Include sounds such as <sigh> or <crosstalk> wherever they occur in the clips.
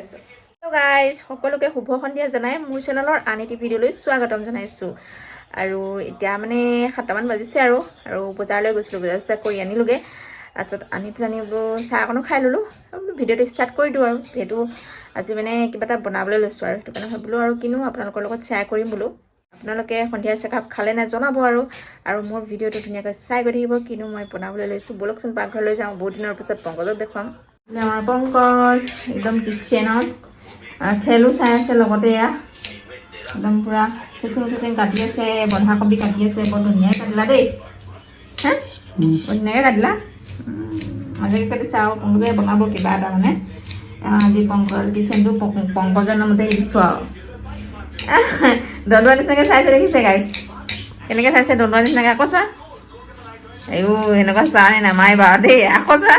আছে গাইজ সকলোকে শুভ সন্ধিয়া জনাই মোৰ চেনেলৰ আন এটি ভিডিঅ'লৈ স্বাগতম জনাইছোঁ। আৰু এতিয়া মানে সাতটামান বাজিছে আৰু আৰু বজাৰলৈ গৈছিলোঁ বজাৰ চজাৰ কৰি আনিলোগৈ। তাৰপিছত আনি পেলাই বোলো চাহ অকণো খাই ল'লোঁ। ভিডিঅ'টো ষ্টাৰ্ট কৰি দিওঁ আৰু যিহেতু আজি মানে কিবা এটা বনাবলৈ লৈছোঁ আৰু সেইটো কাৰণে ভাবিলোঁ আৰু কিনো আপোনালোকৰ লগত শ্বেয়াৰ কৰিম বোলো। আপোনালোকে সন্ধিয়া চেকআপ খালে নাই জনাব আৰু আৰু মোৰ ভিডিঅ'টো ধুনীয়াকৈ চাই গৈ থাকিব কিনো মই বনাবলৈ লৈছোঁ। ব'লকচোন পাকঘৰলৈ যাওঁ বহুত দিনৰ পিছত পংকজক দেখুৱাম। আমাৰ পংকজ একদম কিটচেনত খেলো চাই আছে লগতে এয়া। একদম পূৰা খেচিং খেচিং কাটি আছে বন্ধাকবি কাটি আছে বৰ ধুনীয়াকৈ কাটিলা দেই। হা? বৰ ধুনীয়াকৈ কাটিলা। আজিকালি কাটিছে আৰু পংকজে বনাব কিবা এটা মানে। আজি পংকজ কিচেনটো পংকজৰ নামতে দিছোঁ আৰু। দন্দুৱা নিচিনাকৈ চাইছে দেখিছে গাইছ কেনেকৈ চাইছে দন্দুৱা নিচিনাকৈ? আকৌ চোৱা। আইও এনেকুৱা চোৱা নে নামাই বাৰু দেই। আকৌ চোৱা।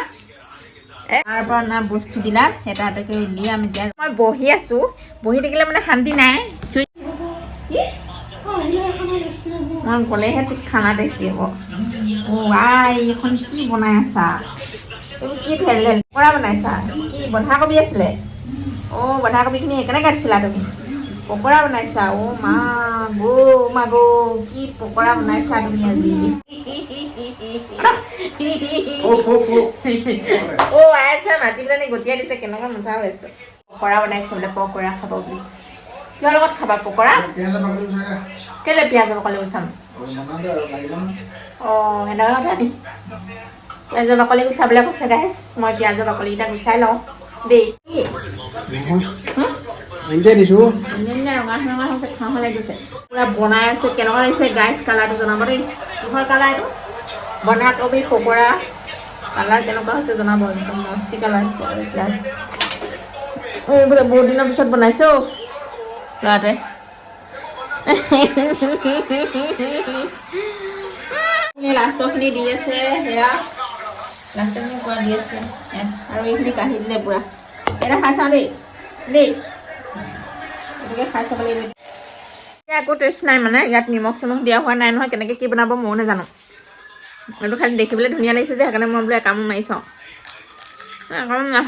তাৰ পৰা না বস্তুবিলাক এটা এটাকৈ উলিয়াম এতিয়া মই বহি আছোঁ। বহি থাকিলে মানে শান্তি নাই। মই গ'লেহে খানা টেষ্টি হ'ব। আই এইখন কি বনাই আছা? তুমি কি ঢেল ঢেল পকৰা বনাইছা? কি বন্ধাকবি আছিলে? অ' বন্ধাকবিখিনি সেইকাৰণে কাটিছিলা তুমি? পকৰা বনাইছা? অ' মা গো মা গো কি পকৰা বনাইছা তুমি আজি? অ' আচ্ছা মাতি পেলাই গটিয়াই দিছে কেনেকুৱা মুঠা হৈ আছে পকৰা বনাইছে বোলে পকৰা খাব বুলিছে। কিহৰ লগত খাবা পকৰা? কেলে পিঁয়াজ বাকলি গুচাম? অঁ সেনেকুৱা কথা নি। পিঁয়াজৰ বাকলি গুচাবলৈ কৈছে গাইছ মই পিঁয়াজৰ বাকলিকেইটা গুচাই লওঁ। দেই। পূৰা বনাই আছে কেনেকুৱা লাগিছে গাইছ কালাৰটো জনাব দেই। কিহৰ কালাৰ এইটো? বন্ধাকবি পকৰা কালাৰ কেনেকুৱা হৈছে জনাব? একদম মস্তি কালাৰ হৈছে। আৰু পিঁয়াজ এইবোলে বহুত দিনৰ পিছত বনাইছে। ল'ৰাটোৱে। লাষ্টৰখিনি দি আছে সেয়া। লাষ্টৰখিনি পূৰা দি আছে। আৰু এইখিনি কাঢ়ি দিলে পূৰা। এটা খাই চাওঁ দেই। দেই। গতিকে খাই চাব লাগিব। এতিয়া একো টেষ্ট নাই মানে। ইয়াত নিমখ চিমখ দিয়া হোৱা নাই নহয়। কেনেকৈ কি বনাব ময়ো নাজানো। এইটো খালি দেখিবলৈ ধুনীয়া লাগিছে যে সেইকাৰণে মই বোলো একামো মাৰি চাওঁ। একামো নহয়।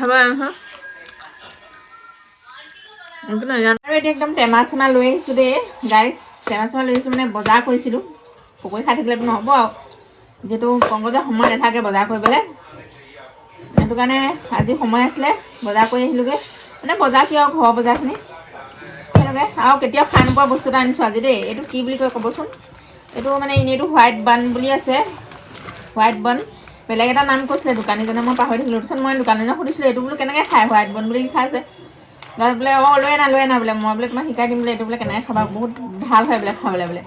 একো নাজানো। আৰু এতিয়া একদম টেমা চেমা লৈ আহিছোঁ দেই। গাইছ টেমা চেমা লৈ আহিছোঁ মানে বজাৰ কৰিছিলোঁ। পকৰি খাই থাকিলেতো নহ'ব আৰু। যিহেতু পংকজৰ সময় নাথাকে বজাৰ কৰিবলৈ। সেইটো কাৰণে আজি সময় আছিলে বজাৰ কৰি আহিলোগৈ। মানে বজাৰ কি আৰু ঘৰৰ বজাৰখিনি। সেনেকৈ আৰু কেতিয়াও খাই নোপোৱা বস্তু এটা আনিছোঁ আজি দেই। এইটো কি বুলি কয় ক'বচোন। এইটো মানে এনেইটো হোৱাইট বান বুলি আছে। হোৱাইট বন। বেলেগ এটা নাম কৈছিলে দোকানীজনে মই পাহৰি থাকিলোঁ। তাৰপিছত মই দোকানীজনক সুধিছিলোঁ এইটো বোলো কেনেকৈ খাই হোৱাইট বন বুলি লিখা আছে? তাৰপিছত বোলে অঁ লৈ আনা লৈ আনা বোলে। মই বোলে তোমাক শিকাই দিম বোলে এইটো বোলে কেনেকৈ খাবা? বহুত ভাল হয় বোলে খাবলৈ বোলে।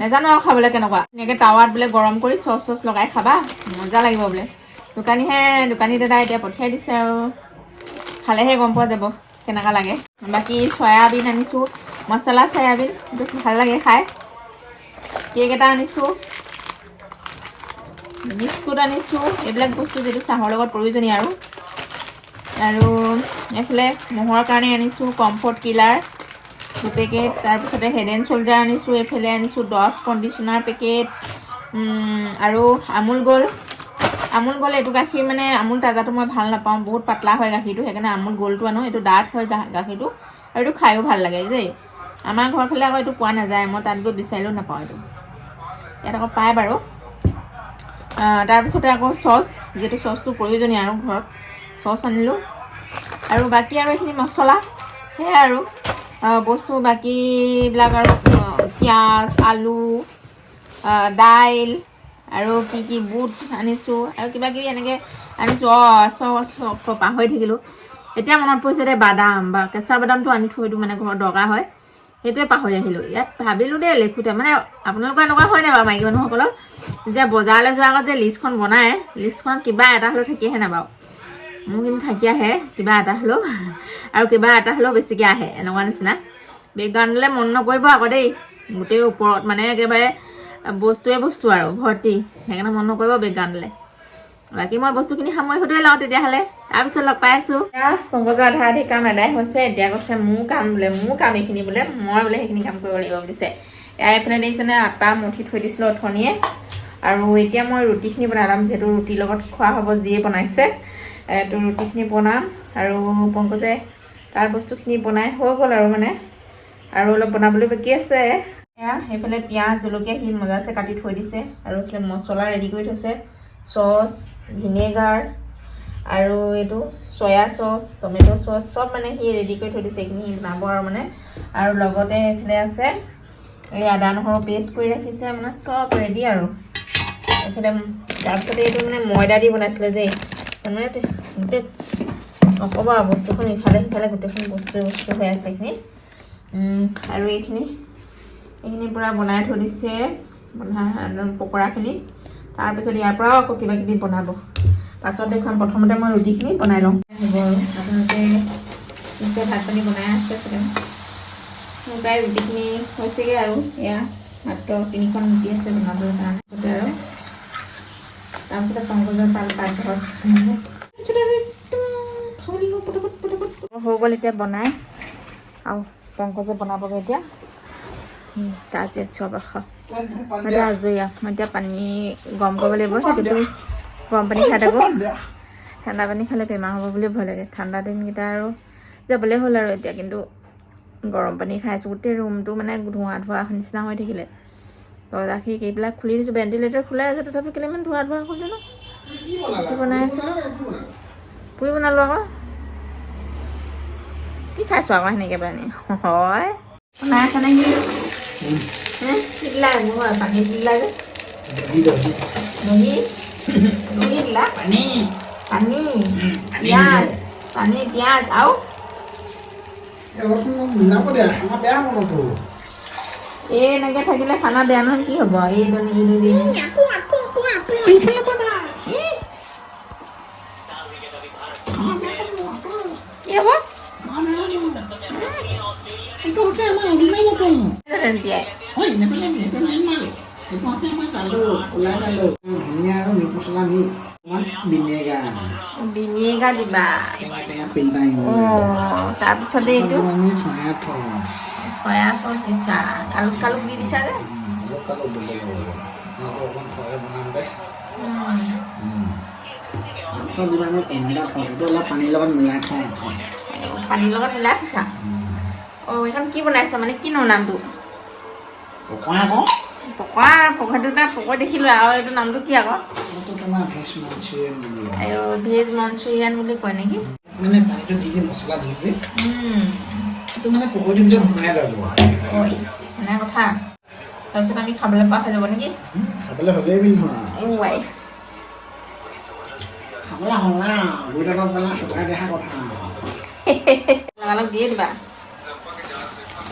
নাজানো আৰু খাবলৈ কেনেকুৱা। এনেকৈ টাৱাত বোলে গৰম কৰি চচ চচ লগাই খাবা। মজা লাগিব বোলে। দোকানীহে দোকানী দাদা এতিয়া পঠিয়াই দিছে আৰু। খালেহে গম পোৱা যাব কেনেকুৱা লাগে। বাকী চয়াবিন আনিছোঁ। মচলা চয়াবিন এইটো ভাল লাগে খাই। কেক এটা আনিছোঁ। বিস্কুট আনিছোঁ এইবিলাক বস্তু যিটো চাহৰ লগত প্ৰয়োজনীয় আৰু। আৰু এইফালে মহৰ কাৰণে আনিছোঁ কমফৰ্ট কিলাৰ দুপেকেট তাৰপিছতে হেড এণ্ড শ্ব'ল্ডাৰ আনিছোঁ এইফালে আনিছোঁ ডভ কণ্ডিশ্যনাৰ পেকেট আৰু আমুল গ'ল্ড আমুল গ'ল্ড এইটো গাখীৰ মানে আমুল তাজাটো মই ভাল নাপাওঁ বহুত পাতলা হয় গাখীৰটো সেইকাৰণে আমুল গ'ল্ডটো আনো এইটো ডাঠ হয় গাখীৰটো আৰু এইটো খায়ো ভাল লাগে দেই। আমাৰ ঘৰৰ ফালে আকৌ এইটো পোৱা নাযায় মই তাত গৈ বিচাৰিলেও নাপাওঁ এইটো। ইয়াত আকৌ পায় বাৰু। তাৰপিছতে আকৌ চচ যিহেতু চচটো প্ৰয়োজনীয় আৰু ঘৰত। চচ আনিলোঁ। আৰু বাকী আৰু এইখিনি মছলা সেয়াই আৰু। বস্তু বাকীবিলাক আৰু পিঁয়াজ আলু দাইল আৰু কি কি বুট আনিছোঁ আৰু কিবা কিবি এনেকৈ আনিছোঁ। অঁ চচ পাহৰি থাকিলোঁ। এতিয়া মনত পৰিছে দে বাদাম বা কেঁচা বাদামটো আনি থৈ দিওঁ মানে ঘৰত দৰকাৰ হয়। সেইটোৱে পাহৰি আহিলোঁ। ইয়াত ভাবিলোঁ দেই লিখোঁতে। মানে আপোনালোকৰ এনেকুৱা হয় নাই বাৰু মাইকী মানুহসকলৰ? যে বজাৰলৈ যোৱাৰ আগত যে লিষ্টখন বনায় লিষ্টখনত কিবা এটা হ'লেও থাকিহে নাই বাৰু। মোৰ কিন্তু থাকি আহে কিবা এটা হ'লেও। আৰু কিবা এটা হ'লেও বেছিকৈ আহে এনেকুৱা নিচিনা। বেকগ্ৰাউণ্ডলৈ মন নকৰিব আকৌ দেই। গোটেই ওপৰত মানে একেবাৰে বস্তুৱে বস্তু আৰু ভৰ্তি। সেইকাৰণে মন নকৰিব বেকগ্ৰাউণ্ডলৈ বাকী মই বস্তুখিনি সামৰি সুতৰি লওঁ তেতিয়াহ'লে। তাৰপিছত লগ পাই আছোঁ। পংকজৰ আধা আধি কাম আদায় হৈছে। এতিয়া কৈছে মোৰ কাম বোলে মোৰ কাম এইখিনি বোলে মই বোলে সেইখিনি কাম কৰিব লাগিব বুলিছে এয়া এইফালে দেখিছেনে আটা মুঠি থৈ দিছিলোঁ অথনিয়ে। আৰু এতিয়া মই ৰুটিখিনি বনাই ল'ম যিহেতু ৰুটিৰ লগত খোৱা হ'ব যিয়ে বনাইছে। তো ৰুটিখিনি বনাম আৰু পংকজে তাৰ বস্তুখিনি বনাই হৈ গ'ল আৰু মানে। আৰু অলপ বনাবলৈ বাকী আছে। এয়া সেইফালে পিঁয়াজ জলকীয়াখিনি মজাছে কাটি থৈ দিছে। আৰু এইফালে মছলা ৰেডি কৰি থৈছে। চচ ভিনেগাৰ আৰু এইটো চয়া চচ টমেট' চচ চব মানে সি ৰেডি কৰি থৈ দিছে এইখিনি বনাব আৰু মানে। আৰু লগতে এইফালে আছে এই আদা নহৰু পেষ্ট কৰি ৰাখিছে মানে চব ৰেডি আৰু। এইফালে তাৰপিছতে এইটো মানে ময়দা দি বনাইছিলে যে, তাৰমানে গোটেই নক'বা বস্তুখন ইফালে সিফালে গোটেইখন বস্তু বস্তু হৈ আছে এইখিনি। আৰু এইখিনি এইখিনি পূৰা বনাই থৈ দিছে বনাই পকৰাখিনি। তাৰপিছত ইয়াৰ পৰাও আকৌ কিবা কিবি বনাব। পাছত দেখুৱাম প্ৰথমতে মই ৰুটিখিনি বনাই লওঁ। হ'ব আপোনালোকে নিশ্চয় ভাত পানী বনাই আছে চাগে। প্ৰায় ৰুটিখিনি হৈছেগৈ আৰু। এয়া মাত্ৰ তিনিখন ৰুটি আছে বনাবৰ কাৰণে। আৰু হৈ গ'ল এতিয়া বনাই। আৰু পংকজে বনাবগৈ এতিয়া। তাৰ আজি আছোঁ অৱশ্য আজৰি আৰু। মই এতিয়া পানী গৰম কৰিব লাগিব যিটো গৰম পানী খাই থাকোঁ। ঠাণ্ডা পানী খালে বেমাৰ হ'ব বুলি ভয় লাগে। ঠাণ্ডা দিনকেইটা আৰু যাবলৈ হ'ল আৰু এতিয়া। কিন্তু গৰম পানী খাইছোঁ গোটেই ৰুমটো মানে ধোঁৱা ধোঁৱা নিচিনা হৈ থাকিলে। দৰ্জা খিৰিকী এইবিলাক খুলি দিছোঁ ভেণ্টিলেটৰ খোলাই আছে তথাপি কেলে ইমান ধোঁৱা ধোঁৱা হ'ল জানো? ৰুটি বনাই আছিলোঁ। পুৰি বনালোঁ আকৌ। কি চাইছোঁ আকৌ সেনেকৈ পানী হয়। বনাই আছে নেকি কি? দিলা? মোৰ পানী দিলা যে। দহি। দহি দিলা? পানী। পানী। পিঁয়াজ। পানী পিঁয়াজ। আৰু? এই এনেকৈ থাকিলে খানা বেয়া নহয় কি হ'ব? এই দহি এই দহি কি হ'ব তিয়াই ধনিয়া আৰু মিট মছলা মিক্স অকণমান ভিনেগাৰ ভিনেগাৰ দিবা। টেঙা টেঙা পিল্টাই অঁ তাৰপিছতে এইটো? দিছা কালুক কালুক দি দিছা যে পানীৰ লগত মিলাই থৈছা অঁ এইখন কি বনাইছা মানে কিনো নামটো আকৌ পকোৱা দেখিলোঁ আৰু এইটো নামটো কি আকৌ ভেজ মঞ্চুৰিয়ান বুলি কয়। নেকি মানে পানীটো যি যি মছলা দি যে মানে পকৰীৰ ভিতৰত সোমাই যাব ঐ এনে কথা। তাৰপিছত আমি খাবলৈ পোৱা হৈ যাব নেকি? খাবলৈ হ'লেই বুলি নহয় খাবলৈ হ'লা গৈ পেলাই চকাই দেখা কথা। লগালগ দিয়ে দিবা।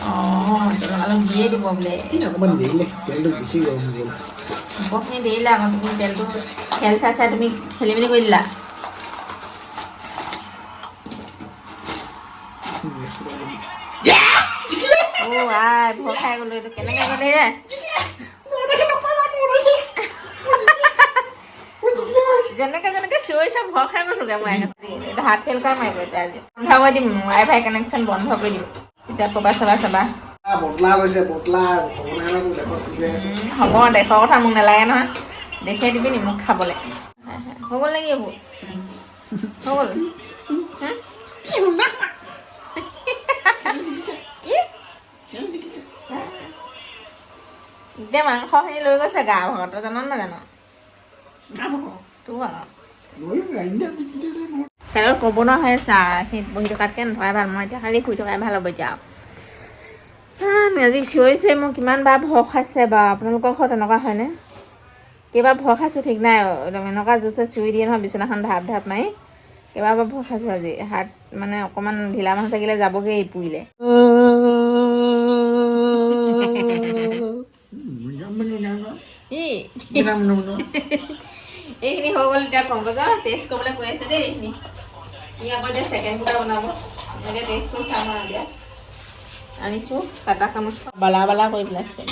অঁ লগালগ দিয়ে দিব বোলে। অকণমান দেৰিলে তেলটো বেছি গ'ল। বহুতখিনি দেৰিলে আকৌ তুমি তেলটো খেল চাই চাই তুমি খেলি মেলি কৰি দিলা। অ' আই ভয় খাই গ'লো এইটো কেনেকৈ গ'লে ৰে যেনেকে যেনেকে চিঞৰিছে ভয় খাই গৈছোগে মই এইটো হাত ফেল কৰা মাৰিব এতিয়া আজি বন্ধ কৰি দিম ৱাই ফাই কানেকশ্যন বন্ধ কৰি দিম তেতিয়া ক'বা চাবা চাবা হ'ব দেশৰ কথা মোক নালাগে নহয় দেখাই দিবি নি মোক খাবলৈ হৈ গ'ল নেকি এইবোৰ হৈ গ'ল হা? কি এতিয়া মাংসখিনি লৈ গৈছে গা ভাগত তই জান নে নাজান? তোৰ কাইলৈ ক'ব আছে আৰু সেই বহি থকাতকৈ নথকাই ভাল মই এতিয়া খালি শুই থকাই ভাল হ'ব এতিয়া। আৰু আজি চিঞৰিছে মোক কিমান বাৰ ভয় খাইছে বাৰু আপোনালোকৰ ঘৰত এনেকুৱা হয়নে? কেইবাৰ ভয় খাইছোঁ ঠিক নাই একদম এনেকুৱা জোৰছে চিঞৰি দিয়ে নহয় বিচনাখন ঢাপ ঢাপ মাৰি। কেইবাবাৰ ভয় খাইছোঁ আজি হাত মানে অকণমান ঢিলা মানুহ থাকিলে যাবগৈ এই পুৰিলে। <laughs> এইখিনি হৈ গ'ল এতিয়া পংকজৰ টেষ্ট কৰিবলৈ কৈ আছে দেই এইখিনি ই আকৌ এতিয়া ছেকেণ্ড কুটা বনাব এনেকৈ টেষ্ট কৰি চাম আৰু এতিয়া আনিছোঁ কাটা চামুচ বালা বালা কৰি পেলাইছোঁ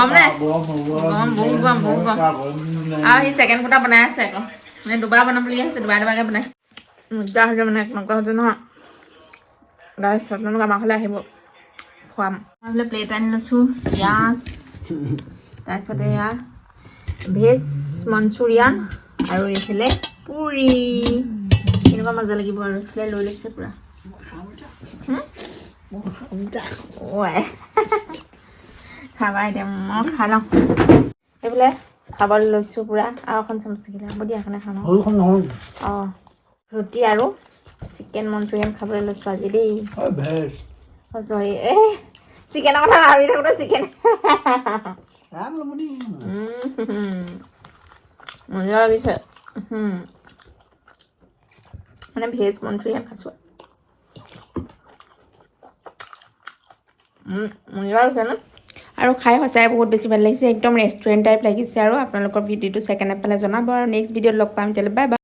গৰম নে বহুত গৰম বহুত গৰম আৰু সি ছেকেণ্ড কুটা বনাই আছে আকৌ মানে দুবাৰ বনাবলগীয়া হৈছে দুবাৰ দুবাৰকৈ বনাইছে মুদ্ৰা হৈছে মানে কেনেকুৱা হৈছে নহয় গাইছ আপোনালোক আমাৰ ঘৰলৈ আহিব খুৱাম মই বোলে প্লেট আনি লৈছোঁ পিঁয়াজ তাৰপিছতে এয়া ভেজ মঞ্চুৰিয়ান আৰু এইফালে পুৰি কেনেকুৱা মজা লাগিব আৰু এইফালে লৈ লৈছে পূৰা ৱাই খাবা এতিয়া মই খাই লওঁ। এইফালে খাবলৈ লৈছোঁ পূৰা আৰু এখন চামুচ থাকিলে হ'ব দিয়া খাওঁ সৰুখন অঁ ৰুটি আৰু চিকেন মঞ্চুৰিয়ান খাবলৈ লৈছোঁ আজি দেই। অঁ চৰি এই চিকেনৰ কথা ভাবি থাকোঁতে চিকেন মজা লাগিছে মানে ভেজ মঞ্চুৰিয়ান খাইছোঁ। মজা লাগিছে ন? আৰু খাই সঁচাই বহুত বেছি ভালো লাগিছে, একদম ৰেষ্টুৰেণ্ট টাইপ লাগিছে আৰু আপোনালোকৰ ভিডিঅ'টো ছেকেণ্ড পালে জনাব আৰু নেক্সট ভিডিঅ'ত লগ পাম, তেতিয়াহ'লে বাই বাই